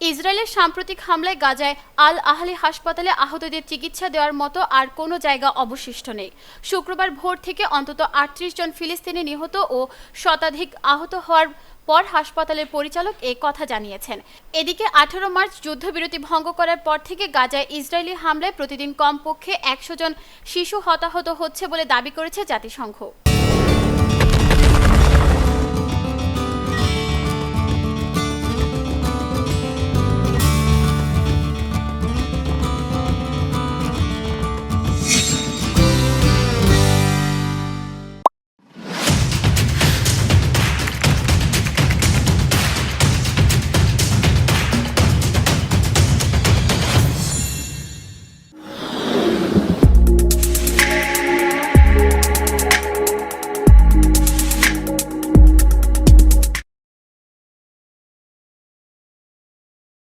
ইসরায়েলের সাম্প্রতিক হামলায় গাজায় আল আহলি হাসপাতালে আহতদের চিকিৎসা দেওয়ার মতো আর কোনো জায়গা অবশিষ্ট নেই। শুক্রবার ভোর থেকে অন্তত আটত্রিশ জন ফিলিস্তিনি নিহত ও শতাধিক আহত হওয়ার পর হাসপাতালের পরিচালক এ কথা জানিয়েছেন। এদিকে আঠারো মার্চ যুদ্ধবিরতি ভঙ্গ করার পর থেকে গাজায় ইসরায়েলি হামলায় প্রতিদিন কমপক্ষে একশো জন শিশু হতাহত হচ্ছে বলে দাবি করেছে জাতিসংঘ।